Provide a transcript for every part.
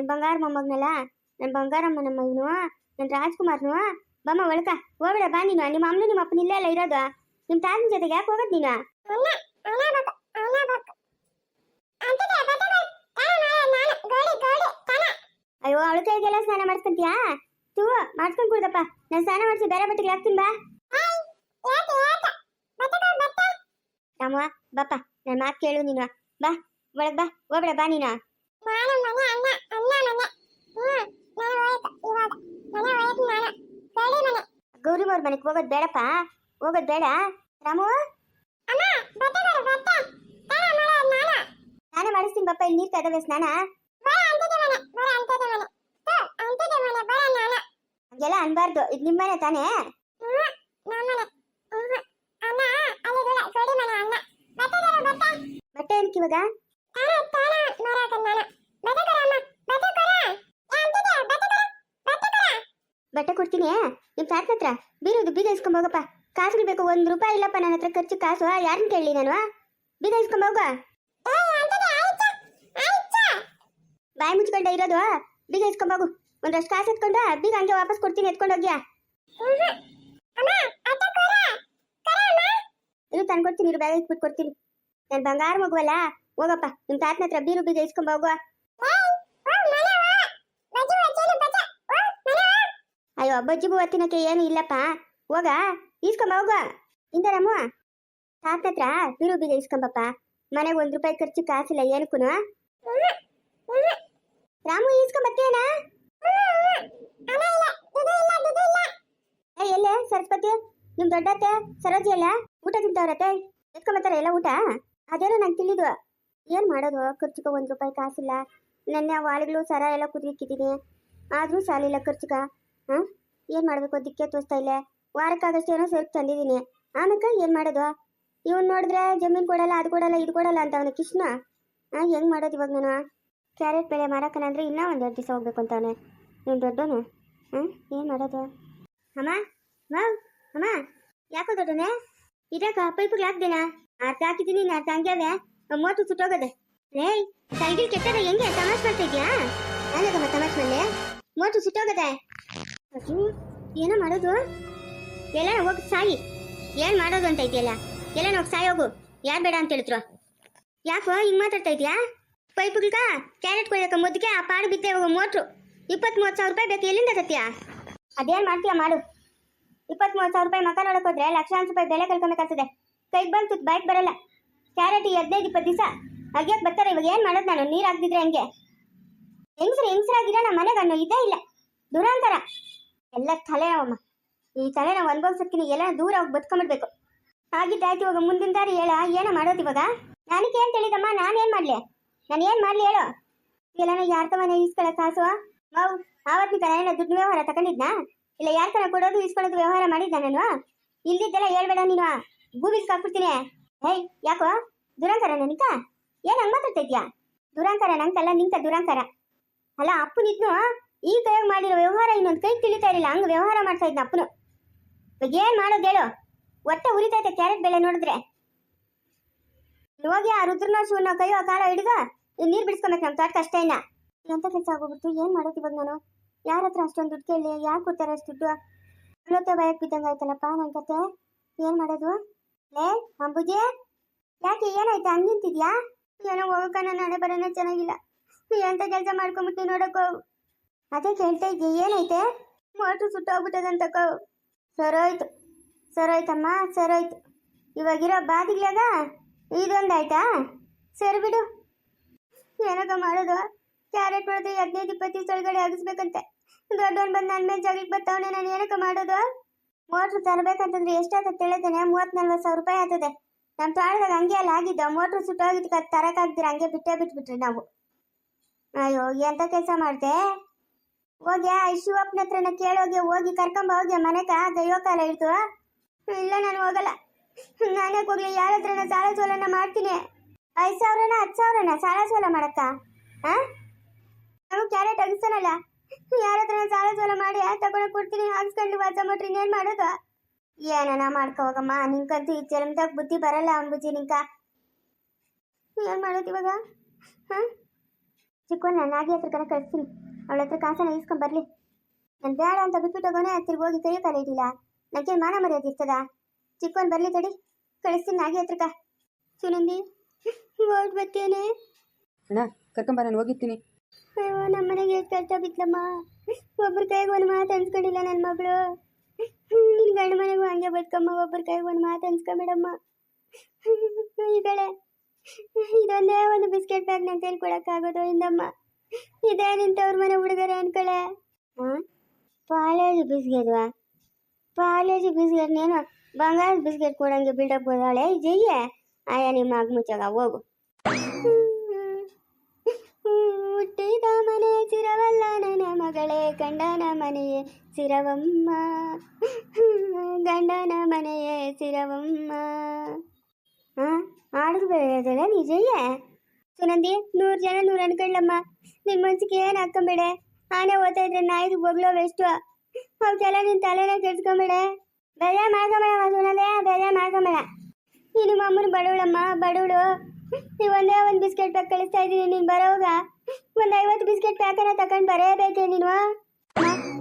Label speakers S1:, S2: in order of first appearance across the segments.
S1: ನನ್ನ ಬಂಗಾರ ಮೊಮ್ಮಗನಲ್ಲ ನನ್ನ ಬಂಗಾರಮ್ಮ ನಮ್ಮ ಇವನು ನನ್ನ ರಾಜ್ಕುಮಾರ್ನು, ಬಮ್ಮ ಒಳಕ, ಹೋಗ್ಬೇಡ ಬಾ ನೀನು, ನಿಮ್ಮ ಅಮ್ಮನು ನಿಮ್ಮ ಅಪ್ಪನ ಇಲ್ಲೇ ಇರೋದು. ನಿಮ್ಮ ತಾತನ ಜೊತೆಗೆ ಯಾಕೆ ಹೋಗೋದು ನೀನು? ಅಯ್ಯೋ, ಅವಳ ಕೈಗೆಲ್ಲ ಸ್ನಾನ ಮಾಡಿಸ್ಕೊಂತೀಯಾ? ತೂ ಮಾಡ್ಕೊಂಡ್ ಕುಡ್ದಪ್ಪ. ನಾನು ಸ್ನಾನ ಮಾಡಿಸಿ ಬೇರೆ ಬಟ್ಟೆಗೆ ಹಾಕ್ತೀನಿ ಬಾ. ರಾಮ, ಬಪ್ಪ ನನ್ನ ಮಾತು ಕೇಳು ನೀನು. ಬಾ, ಒಳಗ್ ಬಾ, ಹೋಗ್ಬೇಡ ಬಾ ನೀನು. ಗೌರಿ ಮೋರ್ ಮನೆಗೆ ಹೋಗೋದು ಬೇಡಪ್ಪ. ಹೋಗೋದು ಬೇಡ. ರಾಮು? ಸ್ನಾನ ಮಾಡಿಸ್ತೀನಿ ಬಪ್ಪ ಇಲ್ಲಿ ನೀರ್ ಕದವೆ ಸ್ನಾನ ಹಂಗೆಲ್ಲ ಅನ್ಬಾರ್ದು ಇದು ನಿಮ್ಮನೆ ತಾನೇ? ಬಟ್ಟೆ ಏನಕ್ಕೆ ಇವಾಗ? ನಿಮ್ ತಾತ ಹತ್ರ ಬೀರೋದು ಬೀಗ ಇಸ್ಕೊಂಡ್ ಹೋಗಪ್ಪ. ಕಾಸುಗಳು ಬೇಕು ಒಂದ್ ರೂಪಾಯಿ ಇಲ್ಲಪ್ಪ ನನ್ನ ಹತ್ರ ಖರ್ಚು ಕಾಸು ಯಾರನ್ನ ಕೇಳಲಿ ನಾನು ಬೀಗ ಇಸ್ಕೊಂಬೋಗ ಬಾಯಿ ಮುಚ್ಕೊಂಡ ಇರೋದು ಬೀಗ ಇಸ್ಕೊಂಬೋಗು ಒಂದಷ್ಟು ಕಾಸು ಎತ್ಕೊಂಡ ಬೀಗ ಹಂಗೆ ವಾಪಸ್ ಕೊಡ್ತೀನಿ ಎತ್ಕೊಂಡು ಹೋಗ್ಯಾ? ಇರು ತಂದ್ಕೊಡ್ತೀನಿ ಇರು ಬ್ಯಾಗ್ ಇಟ್ಬಿಟ್ಟು ಕೊಡ್ತೀನಿ. ನನ್ನ ಬಂಗಾರ ಮಗುವಲ್ಲ ಹೋಗಪ್ಪ. ನಿಮ್ ತಾತನ ಹತ್ರ ಬೀರು ಬೀಗ ಇಸ್ಕೊಂಡ್ ಅಯ್ಯೋ ಬಜ್ಜಿಗೂ ತಿನ್ನಕ್ಕೆ ಏನು ಇಲ್ಲಪ್ಪ. ಹೋಗ, ಈಸ್ಕೊಂಬ ಹೋಗ ಇಂದರಮ್ಮ ತಾತನ ಹತ್ರ ಬೀರು ಬೀಗ ಇಸ್ಕೊಂಬಪ್ಪ ಮನೆಗೆ ಒಂದ್ ರೂಪಾಯಿ ಖರ್ಚು ಕಾಸಿಲ್ಲ, ಏನಕ್ಕೂನು? ರಾಮು ಈಸ್ಕೊಂಬತ್ತೇನ ಏ ಎಲ್ಲೇ, ಸರಸ್ವತಿ? ನಿಮ್ ದೊಡ್ಡತ್ತೆ ಸರೋಜಿ ಎಲ್ಲ ಊಟ ತಿಂತವ್ರತ್ತೆ ಎತ್ಕೊಂಬತ್ತಾರ ಎಲ್ಲ ಊಟ? ಅದೇನೋ ನಂಗೆ ತಿಳಿದ್ವು ಏನ್ ಮಾಡೋದು? ಖರ್ಚುಗ ಒಂದ್ ರೂಪಾಯಿ ಕಾಸಿಲ್ಲ. ನೆನ್ನೆ ವಾಳಿಗಳು, ಸರ ಎಲ್ಲ ಕುದಿಕ್ಕಿದ್ದೀನಿ ಆದ್ರೂ ಸಾಲಿಲ್ಲ ಖರ್ಚುಕ ಹಾ? ಏನ್ ಮಾಡ್ಬೇಕು ದಿಕ್ಕೆ ತೋರಿಸ್ತಾ ಇಲ್ಲ? ವಾರಕ್ಕಾಗಷ್ಟು ಏನೋ ಸೇರ್ಕ್ ತಂದಿದ್ದೀನಿ. ಆಮೇಲೆ ಏನ್ ಮಾಡೋದು? ಇವನ್ ನೋಡಿದ್ರೆ ಜಮೀನ್ ಕೊಡಲ್ಲ, ಅದು ಕೊಡಲ್ಲ, ಇದು ಕೊಡಲ್ಲ ಅಂತ ಅವನ ಕೃಷ್ಣ. ಹಾಂ ಹೆಂಗ್ ಮಾಡೋದು ಇವಾಗ ನಾನು? ಕ್ಯಾರೆಟ್ ಬೆಳೆ ಮಾರಕನ ಅಂದ್ರೆ ಇನ್ನೂ ಒಂದೆರಡು ದಿವಸ ಹೋಗ್ಬೇಕು ಅಂತಾನೆ ನೀನು ದೊಡ್ಡವನು? ಹ್ಮ್ ಏನು ಮಾಡೋದು? ಅಮ್ಮ ವಾವ್ ಅಮ್ಮ, ಯಾಕೋ ದೊಡ್ಡನೆ ಇದಕ್ಕ ಪೈಪಿಗೆ ಹಾಕ್ದೇನ? ಅರ್ಧ ಹಾಕಿದ್ದೀನಿ ನಾ ತಂಗ್ಯಾವೆ ಮೂವತ್ತು ಸುಟ್ಟೋಗದೆ. ರೇಯ್ ಸೈಡಿಲ್ ಕೆಟ್ಟದ ಹೆಂಗೆ? ತಮಾಷ್ ಮಾಡ್ತಾ ಇದ್ಯಾ? ನಾನಗಮ್ಮ ತಮಾಷ್ ಮಲ್ಲೆ ಮೂವತ್ತು ಸುಟ್ಟೋಗದೆ. ಅಯ್ಯೋ ಏನೋ ಮಾಡೋದು? ಎಲ್ಲ ಹೋಗಿ ಸಾಯಿ. ಏನ್ ಮಾಡೋದು ಅಂತ ಇದೆಯಲ್ಲ ಎಲ್ಲ ಹೋಗಿ ಸಾಯಿ, ಹೋಗು. ಯಾರು ಬೇಡ ಅಂತ ಹೇಳಿದ್ರು? ಯಾಕೋ, ಹಿಂಗ್ ಮಾತಾಡ್ತಾ ಇದೀಯಾ ಪೈಪ್ಗಳ್ಗ, ಕ್ಯಾರೆಟ್ ಕೊಯ್ಯಕ ಮುದ್ದಿಗೆ ಆ ಪಾಡು ಬಿದ್ದೆ ಹೋಗೋ ಮೋಟ್ರು. ಇಪ್ಪತ್ತ್ ಮೂವತ್ತು ಸಾವಿರ ರೂಪಾಯಿ ಬೇಕು. ಎಲ್ಲಿಂದ ತತ್ತೀಯ ಅದೇನ್ ಮಾಡ್ತೀಯ, ಮಾಡು. ಇಪ್ಪತ್ತ್ ಮೂವತ್ತು ಸಾವಿರ ರೂಪಾಯಿ ಮಕ ನೋಡಕ್ ಹೋದ್ರೆ ಲಕ್ಷಾಂತರ ರೂಪಾಯಿ ಬೆಲೆ ಕಳ್ಕೊಬೇಕಾಗ್ತದೆ ಕೈಗೆ ಬಂತು ಬೈಕ್ ಬರಲ್ಲ. ಕ್ಯಾರೆಟ್ ಹದಿನೈದು, ಇಪ್ಪತ್ತು ದಿವಸ. ಅಗ್ಯಕ್ ಬರ್ತಾರೆ. ಇವಾಗ ಏನ್ ಮಾಡೋದು ನಾನು? ನೀರ್ ಹಾಕ್ದಿದ್ರೆ ಹಂಗೆ? ಹೆಂಗ್ಸ್ರು, ಹೆಂಗ್ಸ್ರಾಗಿರೋ ನಮ್ಮ ಅನ್ನೋ ಇದೇ ಇಲ್ಲ. ದುರಾಂತರ. ಎಲ್ಲ ತಲೆ ಅವಮ್ಮ. ಈ ತಲೆ ನಾವು ಅನುಭವಿಸಕ್ಕಿನಿ ಎಲ್ಲ ದೂರ ಹೋಗಿ ಬದುಕೊಂಡ್ಬಿಡ್ಬೇಕು ಆಗಿದ್ದಾಯ್ತು ಇವಾಗ ಮುಂದಿನ ದಾರಿ ಹೇಳ, ಏನೋ ಮಾಡೋದು ಇವಾಗ? ನನಗೆ ಏನು ತಿಳಿದಮ್ಮ, ನಾನೇನ್ ಮಾಡ್ಲಿ? ನಾನು ಏನು ಮಾಡ್ಲಿ ಹೇಳು. ಎಲ್ಲಾನ ಯಾರ ತವನ ಇಸ್ಕೊಳ್ಳೋ ಕಾಸು ಮಾವು ಆವತ್ತಿನ ಕಣ ದುಡ್ಡು ವ್ಯವಹಾರ ತಗೊಂಡಿದ್ನಾ ಇಲ್ಲ, ಯಾರ ತನ ಕೊಡೋದು ಇಸ್ಕೊಳ್ಳೋದು ವ್ಯವಹಾರ ಮಾಡಿದ್ದ ನಾನು? ಇಲ್ದಿದ್ದೆಲ್ಲ ಹೇಳ್ಬೇಡ ನೀನು. ಗೂಬಿಸ್ ಹಾಕ್ಬಿಡ್ತೀನಿ ಹೇಯ್ ಯಾಕೋ? ದುರಂಕಾರ ನಿಂಕ ಏನ್ ಹಂಗೆ ಮಾತಾಡ್ತಾ ಇದ್ಯಾ ದುರಂಕಾರ ನಂತಲ್ಲ ನಿಂಕ ದುರಂಕಾರ. ಅಲ್ಲ ಅಪ್ಪನಿದ್ನು ಈ ಕೈಯಾಗ ಮಾಡಿರೋ ವ್ಯವಹಾರ ಇನ್ನೊಂದು ಕೈ ತಿಳಿತಾ ಇರಲಿಲ್ಲ. ಹಂಗ ವ್ಯವಹಾರ ಮಾಡ್ತಾ ಇದ್ನ ಅಪ್ಪನು. ಇವಾಗ ಏನ್ ಮಾಡೋದು ಹೇಳು? ಒಟ್ಟೆ ಉರಿತೈತೆ ಕ್ಯಾರೆಟ್ ಬೆಳೆ ನೋಡಿದ್ರೆ. ಹೋಗಿ ಆ ರುದ್ರನ, ಶಿವನ ಕೈಯೋ ಕಾಲ ಹಿಡಿದ ನೀರ್ ಬಿಡಿಸ್ಕೊಬೇಕು ನಮ್ಮ ತೋಟಕ್ಕೆ ಅಷ್ಟೇ ಇನ್ನ. ಎಂತ ಕೆಲಸ ಆಗೋಗ್ಬಿಟ್ಟು ಏನ್ ಮಾಡೋದು ಇವಾಗ ನಾನು? ಯಾರ ಹತ್ರ ಅಷ್ಟೊಂದು ದುಡ್ಡು ಕೇಳಿ? ಯಾರು ಕೊಡ್ತಾರೆ ಅಷ್ಟು ದುಡ್ಡು? ಇವತ್ತೇ ಭಯಕ್ಕೆ ಬಿದ್ದಂಗೆ ಆಯ್ತಲ್ಲಪ್ಪ ನನ್ನ ಕತೆ? ಏನ್ ಮಾಡೋದು? ಲೇ, ಅಂಬುಜಿ! ಯಾಕೆ ಏನಾಯ್ತು? ಹಂಗೆ ನಿಂತಿದ್ಯಾ? ಏನೋ ಹೋಗಕ್ಕ ನಾನು ಹಣೆ ಬರೋಣ ಚೆನ್ನಾಗಿಲ್ಲ. ಎಂತ ಕೆಲಸ ಮಾಡ್ಕೊಂಬಿಟ್ಟು ನೋಡಕ್ಕೋ ಅದೇ ಕೇಳ್ತಾ ಇದ್ದೆ ಏನೈತೆ? ಮೋಟ್ರು ಸುಟ್ಟೋಗ್ಬಿಟ್ಟದಂತಕ್ಕೋ ಸರೋಯ್ತು ಸರೋಯ್ತಮ್ಮ ಸರೋಯ್ತು ಇವಾಗಿರೋ ಬಾದಿಗ್ಲಾಗ ಇದೊಂದಾಯ್ತಾ ಸರಿ ಬಿಡು. ಏನಕ್ಕ ಮಾಡೋದು? ಕ್ಯಾರೆಟ್ ಹೊಡೆದು ಹದಿನೈದು ಇಪ್ಪತ್ತು ದಿವಸ ಒಳಗಡೆ ಆಗಿಸ್ಬೇಕಂತೆ. ದೊಡ್ಡವನ್ ಬಂದು ನನ್ನ ಮೇಲೆ ಜಗಳಿಗೆ ಬರ್ತಾವನೆ ನಾನು ಏನಕ್ಕ ಮಾಡೋದು? ಮೋಟ್ರ್ ತರಬೇಕಂತಂದ್ರೆ ಎಷ್ಟಾಗತ್ತೆ ತಿಳಿದೇನೆ ಮೂವತ್ತು ನಲ್ವತ್ತು ಸಾವಿರ ರೂಪಾಯಿ ಆಗ್ತದೆ ನಮ್ಮ ಪ್ರಾಣದಾಗ ಹಂಗೆ ಅಲ್ಲಿ ಆಗಿದ್ದ ಮೋಟ್ರ್ ಸುಟ್ಟೋಗಿದ್ದಕ್ಕೆ ಅದು ತರಕಾಗ್ದಿರ ಹಂಗೆ ಬಿಟ್ಟೇ ಬಿಟ್ಬಿಟ್ರಿ ನಾವು. ಅಯ್ಯೋ ಎಂಥ ಕೆಲಸ ಮಾಡ್ದೆ? ಹೋಗಿ, ಆ ಶಿವಪ್ಪನ ಹತ್ರನ ಕೇಳೋಗಿ ಹೋಗಿ ಕರ್ಕೊಂಬ ಹೋಗ್ಯ ಮನೆಕ ದೈವ ಕಾಲ ಇರ್ತು ಇಲ್ಲ, ನಾನು ಹೋಗಲ್ಲ. ನಾನೇ ಹೋಗ್ಲಿ ಯಾರ ಹತ್ರನ ಸಾಲ ಸೋಲನ ಮಾಡ್ತೀನಿ? ಐದು ಸಾವಿರನ, ಹತ್ತು ಸಾವಿರನ ಸಾಲ ಸೋಲ ಮಾಡಕ್ಕ? ಹಾ ಕ್ಯಾರೆಟ್ ಅಗಿಸ್ತಾನಲ್ಲ ಯಾರ ಹತ್ರನ ಸಾಲ ಸೋಲ ಮಾಡಿ ತಗೊಂಡು ಕೊಡ್ತೀನಿ, ಹಾಕ್ಸ್ಕೊಂಡು ವಾಸ ಮಾಡ್ರಿ, ಇನ್ನೇನು ಮಾಡೋದು? ಏನನ ಮಾಡ್ಕೊ ಹೋಗಮ್ಮ ನಿಂಕಂತೂ ಈ ಜನ್ಮದಾಗ ಬುದ್ಧಿ ಬರಲ್ಲ ಅಂಬುಜಿ ನಿಂಕ. ಏನ್ ಮಾಡೋದು ಇವಾಗ? ಚಿಕ್ಕ ಚಿಕ್ಕವನ್ನ ನಾಗಿ ಹತ್ರ ಕಣ ಕಳಿಸ್ತೀನಿ. ಅವಳ ಹತ್ರ ಕಾಸನ ಇಸ್ಕೊಂಡ್ ಬರ್ಲಿ. ನಾನು ಬೇಡ ಅಂತ ಬಿಟ್ಬಿಟ್ಟು ಹೋಗೋನೇ ತಿರ್ಗಿ ಹೋಗಿ ಕೈ ಕಾಲ ಇಟ್ಟಿಲ್ಲ ನನಗೆ ಮಾನ ಮರ್ಯಾದೆ ಇರ್ತದ? ಚಿಕ್ಕವನ್ ಬರ್ಲಿ ತಡಿ ಕಳಿಸ್ತೀನಿ ನಾಗಿ ಹತ್ರಕ್ಕ. ಸುನಂದಿ ಓಟ್ ಬರ್ತೇನೆ
S2: ಅಣ್ಣ ಕರ್ಕೊಂಬ ನಾನು ಹೋಗಿರ್ತೀನಿ.
S1: ಅಯ್ಯೋ ನಮ್ಮ ಮನೆಗೆ ಎಷ್ಟು ಕಷ್ಟ ಬಿತ್ತಲಮ್ಮ ಒಬ್ಬರ ಕೈಗೆ ಒಂದು ಮಾತು ಅನ್ಸ್ಕೊಂಡಿಲ್ಲ ನನ್ನ ಮಗಳು. ನಿನ್ ಗಂಡ ಮನೆಗೂ ಹಂಗೆ ಬದುಕಮ್ಮ ಒಬ್ಬರ ಕೈಗೆ ಒಂದು ಮಾತು ಅನ್ಸ್ಕೊಂಬೇಡಮ್ಮ. ಈ ಕಡೆ ಇದೊಂದೇ ಒಂದು ಬಿಸ್ಕೆಟ್ ಪ್ಯಾಕ್ ನಂಗೆ ಕೈಲಿ ಕೊಡೋಕ್ಕಾಗೋದು ಇಂದಮ್ಮ ಇದೇ ನಿಂತವ್ರ ಮನೆ ಹುಡುಗರೆ ಅನ್ಕಳೆ ಹಾಂ ಪಾಲೇಜ್ ಬಿಸ್ಕೆಟ್ವಾ ಪಾಲೇಜ್ ಬಿಸ್ಕೆಟ್ ನೀನು ಬಂಗಾರದ ಬಿಸ್ಕೆಟ್ ಕೊಡಂಗೆ ಬಿಲ್ಡಪ್ ಕೊಡಾಳೆ ಜಯ್ಯ ಆಯ ನಿಮ್ಮ ಮಗ ಮುಚ್ಚಾಗ ಹೋಗು ಹುಟ್ಟಿದ ಮನೆ ಚಿರವಲ್ಲ ನನ್ನ ಮಗಳೇ ಗಂಡನ ಮನೆಯೇ ಚಿರವಮ್ಮ ಗಂಡನ ಮನೆಯೇ ಚಿರವಮ್ಮ ಹಾಂ ಆಡಿದ್ರು ಬೆಳೆಯೋದಲ್ಲ ನಿಜಯ್ಯ ಸುನಂದಿ ನೂರು ಜನ ನೂರು ಅನ್ಕೊಳ್ಳಮ್ಮ ನಿನ್ನ ಮನ್ಸಿಗೆ ಏನು ಹಾಕೊಂಬೇಡೆ? ಆನೆ ಓದ್ತಾ ಇದ್ರೆ ನಾಯಿದು ಬಗ್ಲೋ ಎಷ್ಟು ಅವಕ್ಕೆಲ್ಲ ನಿನ್ನ ತಲೆನೇ ಕೆಡ್ಸ್ಕೊಂಬೇಡ. ಬೆಲೆ ಮಾಡ್ಕೊಂಬೇಡ ಸುನಂದೆ ಬೆಲೆ ಮಾಡ್ಕೊಂಬೇಡ ನೀನು ಮಾಮೂಲು ಬಡವಳಮ್ಮ, ಬಡವಳು. ನೀವು ಒಂದೇ ಒಂದು ಬಿಸ್ಕೆಟ್ ಪ್ಯಾಕ್ ಕಳಿಸ್ತಾ ಇದ್ದೀನಿ, ನೀನು ಬರೋವಾಗ ಒಂದು ಐವತ್ತು ಬಿಸ್ಕೆಟ್ ಪ್ಯಾಕನ್ನ ತಗೊಂಡು ಬರೇಬೇಕೆ ನೀನು?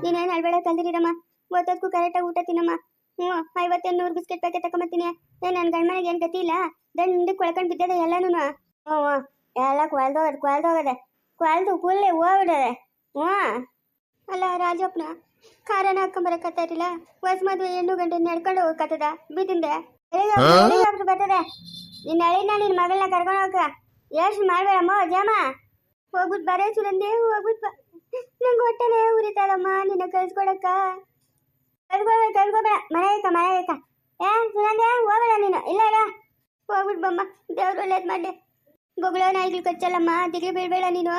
S1: ನೀನೇನ್ ಅಳ್ಬೇಡ ಕಲ್ದಿರಮ್ಮ ಒತ್ತೊತ್ಕು ಕರೆಕ್ಟಾಗಿ ಊಟ ತಿನ್ನಮ್ಮ. ಹ್ಞೂ ಐವತ್ತೇನು ನೂರು ಬಿಸ್ಕೆಟ್ ಪ್ಯಾಕೆಟ್ ತಗೊಂಬತ್ತೀನಿ ಏನು ನನ್ನ ಗಂಡಮನೆಗೆ ಏನು ಗತಿ ಇಲ್ಲ? ದಂಡು ಕೊಳ್ಕೊಂಡು ಬಿದ್ದದೆ ಎಲ್ಲನೂ ಹ್ಞೂ ಎಲ್ಲ ಕೊಳ್ದೋಗದೆ ಕೊಳ್ದೋಗದೆ. ಕೊಳ್ದು ಫುಲ್ಲೇ ಹೋಗ್ಬಿಡದೆ. ಹ್ಞೂ. ಅಲ್ಲ ರಾಜಪ್ಪನ ಕಾರನ ಹಾಕೊಂಬರಕತ್ತಾರಿಲ್ಲ ಹೊಸ ಮದುವೆ ಹೆಣ್ಣು ಗಂಟೆ ನಡ್ಕೊಂಡು ಹೋಗಕತ್ತದ? ಬಿದ್ದಿಂದೆ. ಬರ್ತದೆ? ನಿನ್ನ ಹಳಿನ ನಿನ್ನ ಮಗಳನ್ನ ಕರ್ಕೊಂಡು ಹೋಗ. ಯೋಚನೆ ಮಾಡ್ಬೇಡಮ್ಮ ಜಮ ಹೋಗ್ಬಿಟ್ಟು ಬರೇ ಸುರಂದಿ ಹೋಗ್ಬಿಟ್ಟು ಬಾ ನಂಗೆ ಹೊಟ್ಟೆನೇ ಉರಿತಾಳಮ್ಮ ನಿನ್ನ ಕಳ್ಸ್ಕೊಡಕ್ಕ ಕಳ್ಸ್ಕೊಬೇಡ ಕಳ್ಸ್ಕೊಬೇಡ ಮನೆ ಐತ ಮನೆ ಐತ. ಏ ಸುರಂದೆ ಹೋಗ್ಬೇಡ ನೀನು. ಇಲ್ಲ ಇಲ್ಲ. ಹೋಗ್ಬಿಟ್ಟು ಬಮ್ಮ ದೇವ್ರು ಒಳ್ಳೇದು ಮಾಡಿ ಬೊಗಳೋ ನಾಯಿಗಳು ಕಚ್ಚಲ್ಲಮ್ಮ ತಿರುಗಿ ಬೀಳ್ಬೇಡ ನೀನು.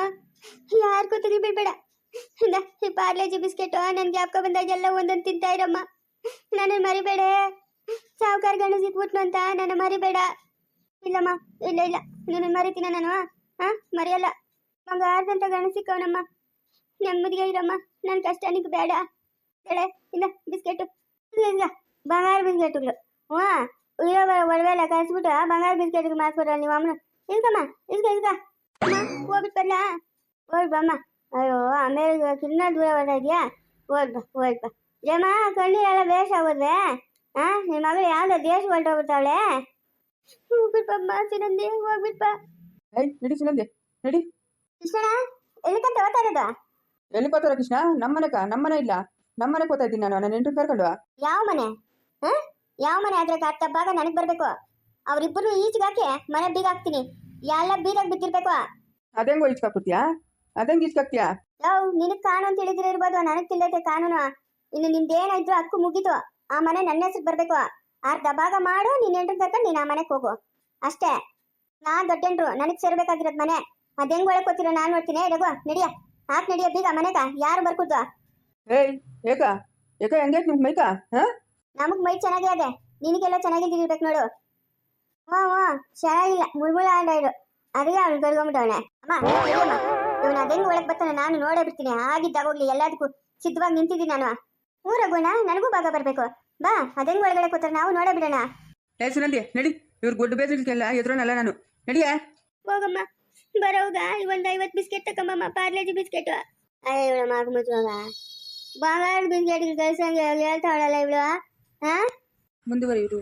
S1: ಯಾರಿಗೂ ತಿರುಗಿ ಬೀಳ್ಬೇಡ ಈ ಪಾರ್ಲೇಜಿ ಬಿಸ್ಕೆಟ್ ನನ್ಗೆ ಜ್ಞಾಪಕ ಬಂದಾಗೆಲ್ಲ ಒಂದೊಂದು ತಿಂತಾ ಇರಮ್ಮ. ನನ್ನ ಮರಿಬೇಡ. ಸಾವುಕಾರ ಗಣ ಸಿಕ್ಬಿಟ್ನು ಅಂತ ನನ್ನ ಮರಿಬೇಡ. ಇಲ್ಲಮ್ಮ, ಇಲ್ಲ ಇಲ್ಲ. ನಾನು ಮರಿತೀನ ನಾನು? ಹಾ ಮರೆಯಲ್ಲ. ಬಂಗಾರದಂತ ಗಣ ಸಿಕ್ಕವನಮ್ಮ. ನೆಮ್ಮದಿಗೆ ಇರಮ್ಮ. ನನ್ನ ಕಷ್ಟ ನಿಂಗೆ ಬೇಡ. ಬೇಡ, ಇಲ್ಲ, ಬಿಸ್ಕೆಟ್. ಇಲ್ಲ ಬಂಗಾರ ಬಿಸ್ಕೆಟ್ಗಳು. ಹ್ಞೂ, ಇರೋ ಒಡವೆ ಎಲ್ಲ ಕಳಿಸ್ಬಿಟ್ಟು ಬಂಗಾರ ಬಿಸ್ಕೆಟ್ಗೆ ಮಾಡ್ಕೊಡ್ರ ನೀವು ಅಮ್ಮನ ಇಲ್ಕಮ್ಮ ಇಲ್ಕ ಇಲ್ಕ ಅಮ್ಮ ಹೋಗ್ಬಿಟ್ಟು ಬರಲ ಹೋಗಿ ಬಮ್ಮ ಅಯ್ಯೋ ಆಮೇಲೆ ಕಿನ್ನ ದೂರ ಇದೆಯಾ? ಓಡ್ ಬಾ ಓಡ್ ಬಾ ಜಮ ಕಣ್ಣೀರೆಲ್ಲ ಬೇಷ್ ಆಗೋದ್ರೆ ಹಾ ನಿಮ್ಮ ಮಗಳು ಯಾವ್ದೋ ದೇಶ ಹೊರಟೋಗ್ಬಿಡ್ತಾವಳೆ ಹೋಗ್ಬಿಟ್ಪಮ್ಮ ಚಿನಂದಿ ಹೋಗ್ಬಿಟ್ಪ
S2: ಏಯ್ ನಡಿ ಸುನಂದೆ ನಡಿ.
S1: ಕೃಷ್ಣ ಎಲ್ಲಿಕಂತ ಓದ್ತಾ ಇರೋದು?
S2: ಎಲ್ಲಿ ಬರ್ತಾರ ಕೃಷ್ಣ? ನಮ್ಮನೆಕ ನಮ್ಮನೆ ಇಲ್ಲ. ನಮ್ಮನೆ ಹೋಗ್ತಾ ಇದ್ದೀನಿ ನಾನು ನನ್ನ ನೆಂಟ್ರು ಕರ್ಕೊಂಡು
S1: ಯಾವ ಮನೆ? ಹಾ? ಯಾವ ಮನೆ ಆದ್ರೆ ಕಾರ್ತಪ್ಪಾಗ ನನಗೆ ಬರ್ಬೇಕು. ಅವ್ರಿಬ್ಬರು ಈಚೆಗೆ ಹಾಕಿ ಮನೆ ಬೀಗ ಹಾಕ್ತೀನಿ. ಎಲ್ಲ ಬೀದಾಗ ಬಿದ್ದಿರ್ಬೇಕು.
S2: ಅದಂಗ್ ಇಚ್ಕಾಕ್ಬಿಡ್ತೀಯಾ ಅದಂಗೆ ಇಚ್ಕಾಕ್ತೀಯಾ
S1: ಯಾವ ನಿನಗೆ ಕಾನೂನು ಹೇಳಿದ್ರೆ ಇರ್ಬೋದು. ನನಗೆ ತಿಳಿದೈತೆ ಕಾನೂನು. ಇನ್ನು ನಿಂದೇನಾಯ್ತು ಹಕ್ಕು ಮುಗೀತು. ಆ ಮನೆ ನನ್ನ ಹೆಸರು ಬರ್ಬೇಕು. ಅರ್ಧ ಭಾಗ ಮಾಡು ನೀನ್ ಎಂಟ್ರ ತಕ್ಕ ನೀನ್ ಆ ಮನೆಗೆ ಹೋಗು. ಅಷ್ಟೇ. ನಾ ದೊಡ್ಡಂಟ್ರು ನನಗೆ ಸೇರ್ಬೇಕಾಗಿರೋದ್ ಮನೆ. ಅದ್ ಹೆಂಗ್ ಒಳಗೆ ಕೂತಿರೋ ನಾನು ನೋಡ್ತೀನಿ. ರಘು ನಡಿಯ. ಹಾಕ್ ನಡಿಯ ಬೀಗ ಮನೆಗ. ಯಾರು ಬರ್ಕೊಡ್ತು
S2: ಏಯ್ ಏಕ. ಏಕ ಹೆಂಗೈತೆ ನಿಮ್ಗೆ ಮೈಕ? ಹಾ?
S1: ನಮಗ್ ಮೈ ಚೆನ್ನಾಗೇ ಅದೇ ನಿನಗೆಲ್ಲ ಚೆನ್ನಾಗಿದ್ದಿರ್ಬೇಕು ನೋಡು. ಹ್ಞೂ ಹ್ಞೂ ಚೆನ್ನಾಗಿಲ್ಲ ಮುಳ್ಮುಳ ಆಡ ಇಡು ಅದಕ್ಕೆ ಅವ್ನು ಕರ್ಕೊಂಬಿಟ್ಟವನೆ ಅಮ್ಮ ಇವನು ಅದೆಂಗ್ ಒಳಗೆ ಬರ್ತಾನೆ ನಾನು ನೋಡೇ ಬಿಡ್ತೀನಿ ಆಗಿದ್ದಾಗ ಹೋಗ್ಲಿ ಎಲ್ಲದಕ್ಕೂ ಸಿದ್ಧವಾಗಿ ನಿಂತಿದ್ದೀನಿ ನಾನು ಹ್ಞೂ ರಘುಣ ನನಗೂ ಭಾಗ ಬರ್ಬೇಕು ಬಾ ಅದೆಂಗ್ ಒಳಗಡೆ ಕೂತಾರೆ ನಾವು ನೋಡೇ ಬಿಡೋಣ
S2: ಏ ಸುನಂದಿ ನಡಿ ಇವ್ರು ಗುಡ್ಡ ಬೇಸಿಗೆಲ್ಲ ಎದುರೋನಲ್ಲ ನಾನು ನಡಿಯ
S1: ಹೋಗಮ್ಮ ಬರೋಗ ಒಂದು ಐವತ್ತು ಬಿಸ್ಕೆಟ್ ತಕೊಂಬಮ್ಮ ಪಾರ್ಲೇಜಿ ಬಿಸ್ಕೆಟ್ ಅಯ್ಯ ಇವಳ ಮಗ ಮುಚ್ಚುವಾಗ ಬಂಗಾರದ ಬಿಸ್ಕೆಟ್ ಕಳ್ಸಂಗೆ ಹೇಳ್ತಾವಳಲ್ಲ ಇವಳು ಹಾ
S2: ಮುಂದುವರಿಯುವುದು